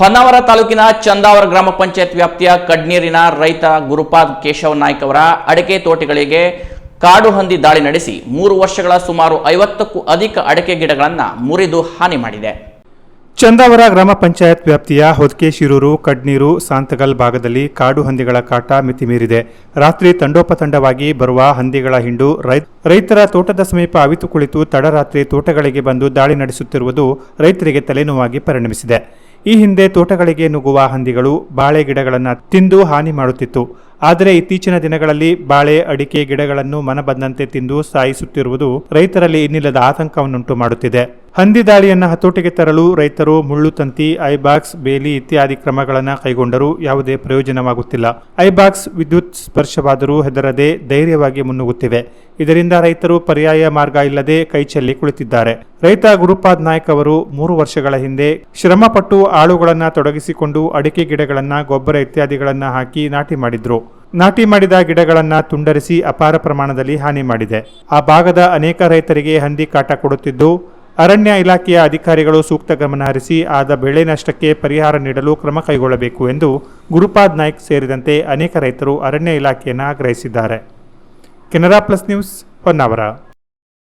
ಹೊನ್ನಾವರ ತಾಲೂಕಿನ ಚಂದಾವರ ಗ್ರಾಮ ಪಂಚಾಯತ್ ವ್ಯಾಪ್ತಿಯ ಕಡ್ನೀರಿನ ರೈತ ಗುರುಪಾದ್ ಕೇಶವ ನಾಯ್ಕ್ ಅವರ ಅಡಕೆ ತೋಟಗಳಿಗೆ ಕಾಡು ಹಂದಿ ದಾಳಿ ನಡೆಸಿ ಮೂರು ವರ್ಷಗಳ ಸುಮಾರು ಐವತ್ತಕ್ಕೂ ಅಧಿಕ ಅಡಕೆ ಗಿಡಗಳನ್ನು ಮುರಿದು ಹಾನಿ ಮಾಡಿದೆ. ಚಂದಾವರ ಗ್ರಾಮ ಪಂಚಾಯತ್ ವ್ಯಾಪ್ತಿಯ ಹೊದ್ಕೆ ಶಿರೂರು ಕಡ್ನೀರು, ಸಾಂತಗಲ್ ಭಾಗದಲ್ಲಿ ಕಾಡು ಹಂದಿಗಳ ಕಾಟ ಮಿತಿ ಮೀರಿದೆ. ರಾತ್ರಿ ತಂಡೋಪತಂಡವಾಗಿ ಬರುವ ಹಂದಿಗಳ ಹಿಂಡು ರೈತರ ತೋಟದ ಸಮೀಪ ಅವಿತು ಕುಳಿತು ತಡರಾತ್ರಿ ತೋಟಗಳಿಗೆ ಬಂದು ದಾಳಿ ನಡೆಸುತ್ತಿರುವುದು ರೈತರಿಗೆ ತಲೆನೋವಾಗಿ ಪರಿಣಮಿಸಿದೆ. ಈ ಹಿಂದೆ ತೋಟಗಳಿಗೆ ನುಗ್ಗುವ ಹಂದಿಗಳು, ಬಾಳೆ ಗಿಡಗಳನ್ನು ತಿಂದು ಹಾನಿ ಮಾಡುತ್ತಿತ್ತು. ಆದರೆ ಇತ್ತೀಚಿನ ದಿನಗಳಲ್ಲಿ ಬಾಳೆ, ಅಡಿಕೆ ಗಿಡಗಳನ್ನು ಮನಬಂದಂತೆ ತಿಂದು ಸಾಯಿಸುತ್ತಿರುವುದು ರೈತರಲ್ಲಿ ಇನ್ನಿಲ್ಲದ ಆತಂಕವನ್ನುಂಟು ಮಾಡುತ್ತಿದೆ. ಹಂದಿ ದಾಳಿಯನ್ನು ಹತೋಟಿಗೆ ತರಲು ರೈತರು ಮುಳ್ಳು ತಂತಿ, ಐಬಾಕ್ಸ್, ಬೇಲಿ ಇತ್ಯಾದಿ ಕ್ರಮಗಳನ್ನು ಕೈಗೊಂಡರೂ ಯಾವುದೇ ಪ್ರಯೋಜನವಾಗುತ್ತಿಲ್ಲ. ಐಬಾಕ್ಸ್ ವಿದ್ಯುತ್ ಸ್ಪರ್ಶವಾದರೂ ಹೆದರದೆ ಧೈರ್ಯವಾಗಿ ಮುನ್ನುಗ್ಗುತ್ತಿವೆ. ಇದರಿಂದ ರೈತರು ಪರ್ಯಾಯ ಮಾರ್ಗ ಇಲ್ಲದೆ ಕೈಚೆಲ್ಲಿ ಕುಳಿತಿದ್ದಾರೆ. ರೈತ ಗುರುಪಾದ್ ನಾಯ್ಕ್ ಅವರು ಮೂರು ವರ್ಷಗಳ ಹಿಂದೆ ಶ್ರಮಪಟ್ಟು ಆಳುಗಳನ್ನು ತೊಡಗಿಸಿಕೊಂಡು ಅಡಿಕೆ ಗಿಡಗಳನ್ನು, ಗೊಬ್ಬರ ಇತ್ಯಾದಿಗಳನ್ನು ಹಾಕಿ ನಾಟಿ ಮಾಡಿದ್ರು. ನಾಟಿ ಮಾಡಿದ ಗಿಡಗಳನ್ನು ತುಂಡರಿಸಿ ಅಪಾರ ಪ್ರಮಾಣದಲ್ಲಿ ಹಾನಿ ಮಾಡಿದೆ. ಆ ಭಾಗದ ಅನೇಕ ರೈತರಿಗೆ ಹಂದಿ ಕಾಟ ಕೊಡುತ್ತಿದ್ದು ಅರಣ್ಯ ಇಲಾಖೆಯ ಅಧಿಕಾರಿಗಳು ಸೂಕ್ತ ಗಮನ ಹರಿಸಿ ಆದ ಬೆಳೆ ನಷ್ಟಕ್ಕೆ ಪರಿಹಾರ ನೀಡಲು ಕ್ರಮ ಕೈಗೊಳ್ಳಬೇಕು ಎಂದು ಗುರುಪಾದ್ ನಾಯ್ಕ್ ಸೇರಿದಂತೆ ಅನೇಕ ರೈತರು ಅರಣ್ಯ ಇಲಾಖೆಯನ್ನು ಆಗ್ರಹಿಸಿದ್ದಾರೆ. Canara plus news Honnavar.